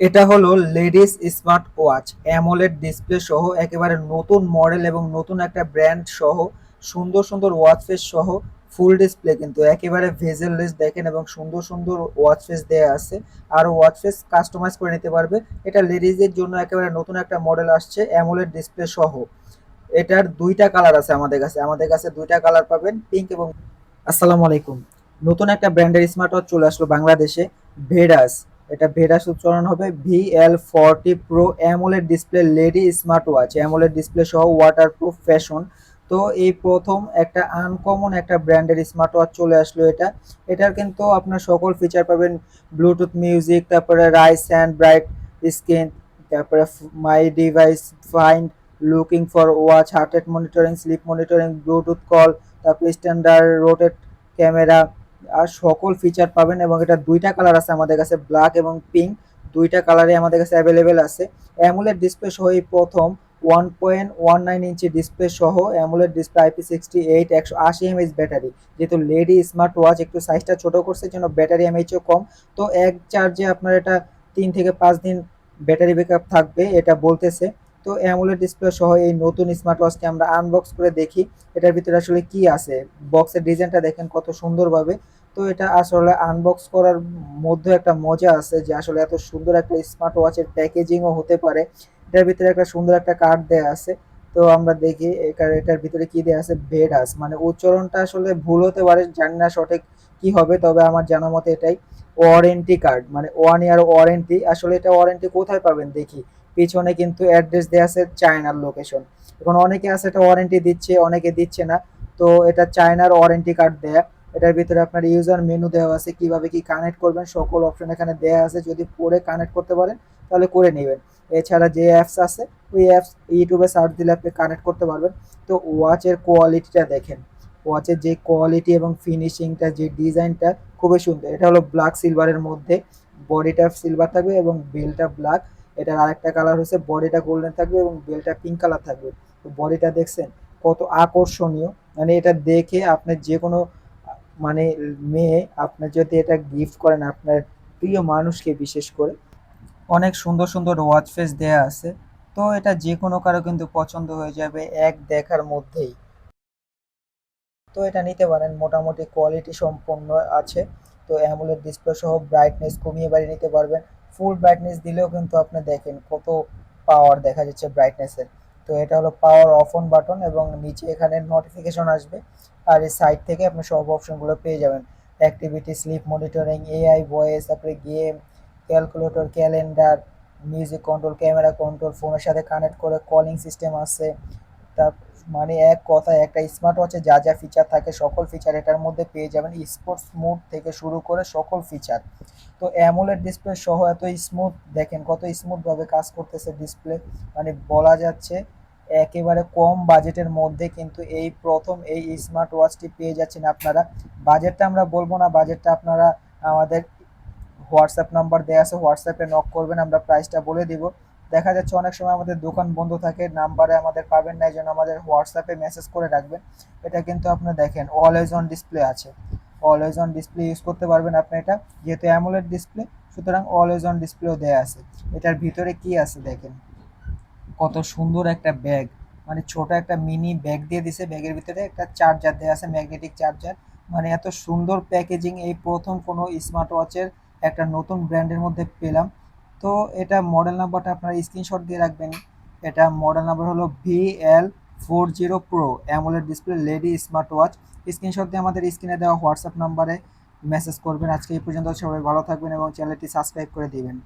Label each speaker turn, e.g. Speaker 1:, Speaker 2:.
Speaker 1: এটা হলো ladies smart watch, AMOLED display সহ একেবারে নতুন মডেল এবং নতুন একটা ব্র্যান্ড সহ, সুন্দর সুন্দর ওয়াচ ফেস সহ, ফুল ডিসপ্লে কিন্তু, একেবারে ভেজেললেস দেখেন এবং সুন্দর সুন্দর ওয়াচ ফেস দেয়া আছে। আর ওয়াচ ফেস কাস্টমাইজ করে নিতে পারবে। এটা লেডিজের জন্য একেবারে নতুন একটা মডেল আসছে, অ্যামোলেড ডিসপ্লে সহ। এটার দুইটা কালার আছে আমাদের কাছে। আমাদের কাছে দুইটা কালার পাবেন, পিঙ্ক এবং আসসালামু আলাইকুম। নতুন একটা ব্র্যান্ডের স্মার্ট ওয়াচ চলে আসলো বাংলাদেশে, ভেডাস। এটা ভেডাস উচ্চারণ হবে V L forty pro AMOLED display lady smart watch AMOLED display সহ ওয়াটারপ্রুফ ফ্যাশন তো এই প্রথম একটা আনকমন একটা ব্র্যান্ডের স্মার্ট ওয়াচ চলে আসলো এটা। এটার কিন্তু আপনার সকল ফিচার পাবেন ব্লুটুথ মিউজিক তারপরে রাইস হ্যান্ড ব্রাইট স্ক্রিন তারপরে my device find looking for watch heart rate monitoring sleep monitoring Bluetooth call তারপরে স্ট্যান্ডার্ড রোটেট ক্যামেরা আর সকল ফিচার পাবেন এবং এটা দুইটা কালার আছে আমাদের কাছে ব্ল্যাক এবং পিঙ্ক দুইটা কালারে আমাদের কাছে অ্যাভেলেবেল আছে। অ্যামুলেট ডিসপ্লে সহ এই প্রথম one point one nine inch display সহ AMOLED display IP sixty eight একশো আশি এমএইচ ব্যাটারি যেহেতু লেডি স্মার্ট ওয়াচ একটু সাইজটা ছোট করছে জন্য ব্যাটারি এমএইচও কম। তো এক চার্জে আপনার এটা তিন থেকে পাঁচ দিন ব্যাটারি ব্যাকআপ থাকবে, এটা বলতেছে। তো অ্যামুলেট ডিসপ্লে সহ এই নতুন স্মার্ট ওয়াচটি আমরা আনবক্স করে দেখি। এটার ভিতরে আসলে কি আছে? বক্সের ডিজাইনটা দেখেন কত সুন্দরভাবে। তো এটা আসলে আনবক্স করার মধ্যে একটা মজা আছে যে আসলে এত সুন্দর একটা স্মার্ট ওয়াচের প্যাকেজিংও হতে পারে। এটার ভিতরে একটা সুন্দর একটা কার্ড দেয়া আছে। তো আমরা দেখি এটার ভিতরে কি দেয়া আছে? ভেডাস মানে উচ্চারণটা আসলে ভুল হতে পারে, জানি না সঠিক কি হবে, তবে আমার জানা মতে এটাই ওয়ারেন্টি কার্ড মানে ওয়ান ইয়ার ওয়ারেন্টি আসলে এটা ওয়ারেন্টি কোথায় পাবেন দেখি। পিছনে কিন্তু অ্যাড্রেস দেওয়া আছে চায়নার লোকেশন এখন অনেকে আছে এটা ওয়ারেন্টি দিচ্ছে, অনেকে দিচ্ছে না। তো এটা চায়নার ওয়ারেন্টি কার্ড দেয়া। এটার ভিতরে আপনার ইউজার মেনু দেওয়া আছে, কীভাবে কি কানেক্ট করবেন, সকল অপশন এখানে দেওয়া আছে। যদি পরে কানেক্ট করতে পারেন, তাহলে করে নেবেন। এছাড়া যে অ্যাপস আছে, ওই অ্যাপস ইউটিউবে সার্চ দিলে আপনি কানেক্ট করতে পারবেন। তো ওয়াচের কোয়ালিটিটা দেখেন। ওয়াচের যে কোয়ালিটি এবং ফিনিশিংটা যে ডিজাইনটা খুবই সুন্দর। এটা হলো ব্ল্যাক সিলভারের মধ্যে। বডিটা সিলভার থাকবে এবং বেলটা ব্ল্যাক এটার আরেকটা কালার হচ্ছে বডিটা গোল্ডেন থাকবে এবং বেলটা পিঙ্ক কালার থাকবে। তো বডিটা দেখছেন কত আকর্ষণীয়। মানে এটা দেখে আপনি যে কোনো মানে মেয়ে আপনি যদি এটা গিফট করেন আপনার প্রিয় মানুষকে বিশেষ করে। অনেক সুন্দর সুন্দর ওয়াচ ফেস দেয়া আছে। তো এটা যে কোনো কারও কিন্তু পছন্দ হয়ে যাবে এক দেখার মধ্যেই। তো এটা নিতে পারেন, মোটামুটি কোয়ালিটি সম্পন্ন আছে। তো অ্যামুলেট ডিসপ্লে সহ ব্রাইটনেস কমিয়ে বাড়িয়ে নিতে পারবেন। ফুল ব্রাইটনেস দিলেও কিন্তু আপনি দেখেন কত পাওয়ার দেখা যাচ্ছে ব্রাইটনেসের তো এটা হলো পাওয়ার অফ অন বাটন এবং নিচে এখানে নোটিফিকেশন আসবে আর এই সাইড থেকে আপনি সব অপশনগুলো পেয়ে যাবেন। Activity sleep monitoring AI voice তারপরে game calculator calendar music control camera control ফোনের সাথে কানেক্ট করে কলিং সিস্টেম আছে তার মানে এক কথায় একটা স্মার্ট ওয়াচে যা যা ফিচার থাকে সকল ফিচার এটার মধ্যে পেয়ে যাবেন স্পোর্টস মোড থেকে শুরু করে সকল ফিচার তো অ্যামোলেড ডিসপ্লে সহ এত স্মুথ দেখেন কত স্মুথভাবে কাজ করতেছে ডিসপ্লে মানে বলা যাচ্ছে একেবারে কম বাজেটের মধ্যে কিন্তু এই প্রথম এই স্মার্ট ওয়াচটি পেয়ে যাচ্ছেন আপনারা। বাজেটটা আমরা বলব না বাজেটটা আপনারা আমাদের হোয়াটসঅ্যাপ নাম্বার দেওয়া আছে হোয়াটসঅ্যাপে নক করবেন, আমরা প্রাইসটা বলে দিব। দেখা যাচ্ছে অনেক সময় আমাদের দোকান বন্ধ থাকে, নাম্বারে আমাদের পাবেন না এই জন্য আমাদের হোয়াটসঅ্যাপে মেসেজ করে রাখবেন। এটা কিন্তু আপনি দেখেন অলওয়েজ অন ডিসপ্লে আছে। অলওয়েজ অন ডিসপ্লে ইউজ করতে পারবেন আপনি এটা, যেহেতু অ্যামোলেড ডিসপ্লে সুতরাং অলওয়েজ অন ডিসপ্লেও দেওয়া আছে। এটার ভিতরে কি আছে দেখেন? কত সুন্দর একটা ব্যাগ মানে ছোট একটা মিনি ব্যাগ দিয়ে দিছে ব্যাগের ভিতরে একটা চার্জার দেওয়া আছে ম্যাগনেটিক চার্জার মানে এত সুন্দর প্যাকেজিং এই প্রথম কোনো স্মার্ট ওয়াচের একটা নতুন ব্র্যান্ডের মধ্যে পেলাম। তো এটা মডেল নাম্বারটা আপনারা স্ক্রিনশট দিয়ে রাখবেন। এটা মডেল নাম্বার হলো V L four zero pro AMOLED display lady smart watch screenshot দিয়ে আমাদের স্ক্রিনে দেওয়া হোয়াটসঅ্যাপ নাম্বারে মেসেজ করবেন। আজকে এই পর্যন্ত সবাই ভালো থাকবেন এবং চ্যানেলটি সাবস্ক্রাইব করে দিবেন।